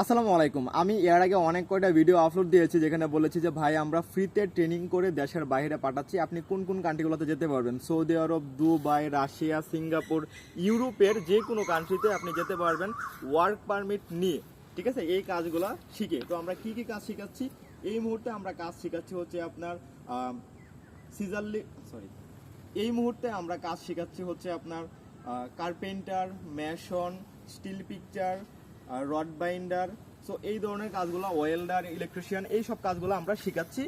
আসসালামু আলাইকুম। আমি এর আগে অনেক কয়টা ভিডিও আপলোড দিয়েছি যেখানে বলেছি যে, ভাই, আমরা ফ্রিতে ট্রেনিং করে দেশের বাইরে পাঠাচ্ছি। আপনি কোন কোন কান্ট্রিগুলোতে যেতে পারবেন? Saudi Arab, Dubai, Russia, Singapore, ইউরোপের যে কোনো কান্ট্রিতে আপনি যেতে পারবেন। ওয়ার্ক পারমিট নিয়ে। ঠিক আছে? এই কাজগুলো শিখে। তো আমরা কি কি কাজ শেখাচ্ছি? এই মুহূর্তে আমরা কাজ শেখাচ্ছি হচ্ছে আপনার সিজারলি সরি এই মুহূর্তে আমরা কাজ শেখাচ্ছি হচ্ছে আপনার carpenter mason steel picture rod binder so এই ধরনের কাজগুলো ওয়েল্ডার ইলেকট্রিশিয়ান এই সব কাজগুলো আমরা শেখাচ্ছি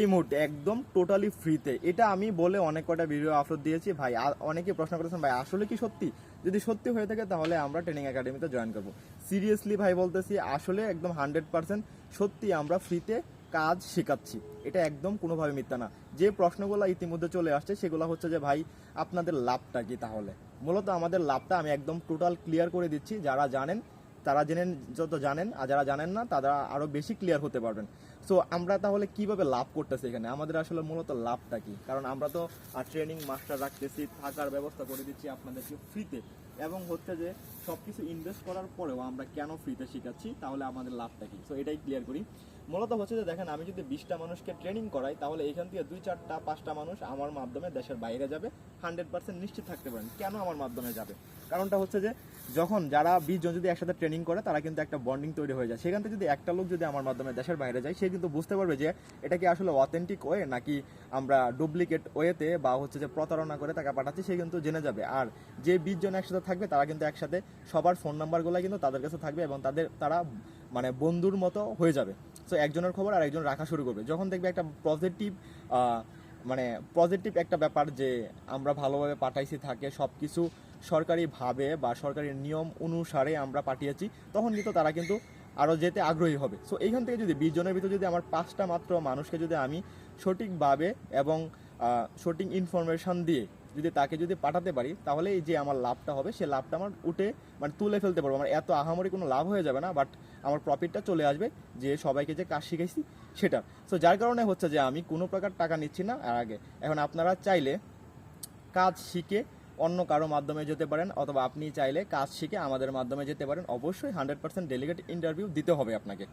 এই মুহূর্তে, একদম টোটালি ফ্রিতে এটা আমি বলে অনেক কটা ভিডিও আপলোড দিয়েছি। ভাই অনেকে প্রশ্ন করেছেন, ভাই, আসলে কি সত্যি? যদি সত্যি হয়ে থাকে, তাহলে আমরা ট্রেনিং একাডেমিতে জয়েন করব। সিরিয়াসলি ভাই, বলতেছি, আসলে একদম হান্ড্রেড পার্সেন্ট সত্যি আমরা ফ্রিতে কাজ শেখাচ্ছি। এটা একদম কোনোভাবে মিথ্যা না। যে প্রশ্নগুলো ইতিমধ্যে চলে আসছে, সেগুলো হচ্ছে যে, ভাই, আপনাদের লাভটা কি তাহলে? মূলত আমাদের লাভটা আমি একদম টোটাল ক্লিয়ার করে দিচ্ছি। যারা জানেন তারা জেনেন যত জানেন আর যারা জানেন না, তারা আরও বেশি ক্লিয়ার হতে পারবেন। সো আমরা তাহলে কীভাবে লাভ করতেছি এখানে? আমাদের আসলে মূলত লাভটা কি? কারণ আমরা তো আর ট্রেনিং মাস্টার রাখতেছি, থাকার ব্যবস্থা করে দিচ্ছি আপনাদেরকে ফ্রিতে এবং হচ্ছে যে সব কিছু ইনভেস্ট করার পরেও আমরা কেন ফ্রিতে শেখাচ্ছি, তাহলে আমাদের লাভটা কি? সো এটাই ক্লিয়ার করি। মূলত হচ্ছে যে, দেখেন, আমি যদি বিশটা মানুষকে ট্রেনিং করাই, তাহলে এখান থেকে দুই চারটা, পাঁচটা মানুষ আমার মাধ্যমে দেশের বাইরে যাবে হান্ড্রেড পার্সেন্ট নিশ্চিত থাকতে পারেন। কেন আমার মাধ্যমে যাবে? কারণটা হচ্ছে যে, যখন যারা বিশ জন যদি একসাথে ট্রেনিং করে, তারা কিন্তু একটা বন্ডিং তৈরি হয়ে যায়। সেখান থেকে যদি একটা লোক যদি আমার মাধ্যমে দেশের বাইরে যায়, সে কিন্তু বুঝতে পারবে যে এটা কি আসলে অথেন্টিক ওয়ে নাকি আমরা ডুপ্লিকেট ওয়েতে বা হচ্ছে যে প্রতারণা করে টাকা পাঠাচ্ছি, সে কিন্তু জেনে যাবে। আর যে বিশ জন একসাথে থাকবে, তারা কিন্তু একসাথে সবার ফোন নাম্বারগুলো কিন্তু তাদের কাছে থাকবে এবং তাদের, তারা মানে বন্ধুর মতো হয়ে যাবে। সো একজনের খবর আর একজন রাখা শুরু করবে। যখন দেখবে একটা পজিটিভ মানে পজিটিভ একটা ব্যাপার যে আমরা ভালোভাবে পাঠাইছি, থাকে সব কিছু সরকারিভাবে বা সরকারি নিয়ম অনুসারে আমরা পাঠিয়েছি, তখন কিন্তু তারা কিন্তু আরও যেতে আগ্রহী হবে। সো এইখান থেকে যদি বিশ জনের ভিতরে যদি আমার পাঁচটা মাত্র মানুষকে যদি আমি সঠিকভাবে এবং সঠিক ইনফরমেশান দিয়ে যদি তাকে যদি পাঠাতে পারি তাহলে এই যে আমার লাভটা হবে, সে লাভটা আমার উঠে মানে তুলে ফেলতে পারব। আমার এত আহামরি কোনো লাভ হয়ে যাবে না বাট আমার প্রফিটটা চলে আসবে, যে সবাইকে যে কাজ শিখাইছি সেটা। সো যার কারণে হচ্ছে যে আমি কোনো প্রকার টাকা নিচ্ছি না, আর আগে। এখন আপনারা চাইলে কাজ শিখে অন্য কারও মাধ্যমে যেতে পারেন, অথবা আপনি চাইলে কাজ শিখে আমাদের মাধ্যমে যেতে পারেন। অবশ্যই হান্ড্রেড পার্সেন্ট ডেলিগেট ইন্টারভিউ দিতে হবে আপনাকে।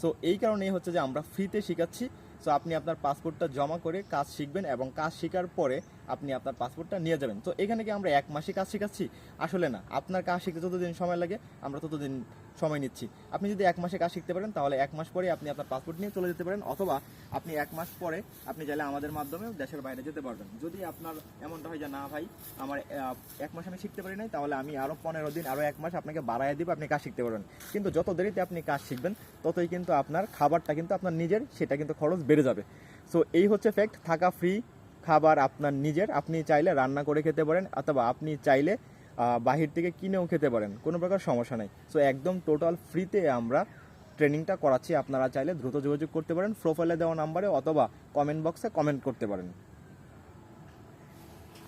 সো এই কারণেই হচ্ছে যে আমরা ফ্রিতে শেখাচ্ছি। সো আপনি আপনার পাসপোর্টটা জমা করে কাজ শিখবেন, এবং কাজ শেখার পরে আপনি আপনার পাসপোর্টটা নিয়ে যাবেন। তো এখানে কি আমরা এক মাসে কাজ শেখাচ্ছি? আসলে না। আপনার কাজ শিখতে যতদিন সময় লাগে, আমরা ততদিন সময় নিচ্ছি। আপনি যদি এক মাসে কাজ শিখতে পারেন, তাহলে এক মাস পরে আপনি আপনার পাসপোর্ট নিয়ে চলে যেতে পারেন, অথবা আপনি এক মাস পরে আপনি চাইলে আমাদের মাধ্যমে দেশের বাইরে যেতে পারবেন। যদি আপনার এমনটা হয় যে, না ভাই, আমার এক মাস আমি শিখতে পারি নাই, তাহলে আমি আরও পনেরো দিন আরও এক মাস আপনাকে বাড়ায় দিব, আপনি কাজ শিখতে পারবেন। কিন্তু যত দেরিতে আপনি কাজ শিখবেন, ততই কিন্তু আপনার খাবারটা কিন্তু আপনার নিজের, সেটা কিন্তু খরচ বেড়ে যাবে। সো এই হচ্ছে ফ্যাক্ট থাকা ফ্রি খাবার আপনার নিজের, আপনি চাইলে রান্না করে খেতে পারেন অথবা আপনি চাইলে বাহির থেকে কিনেও খেতে পারেন, কোনো প্রকার সমস্যা নেই। সো একদম টোটাল ফ্রিতে আমরা ট্রেনিংটা করাচ্ছি। আপনারা চাইলে দ্রুত যোগাযোগ করতে পারেন প্রোফাইলে দেওয়া নাম্বারে অথবা কমেন্ট বক্সে কমেন্ট করতে পারেন।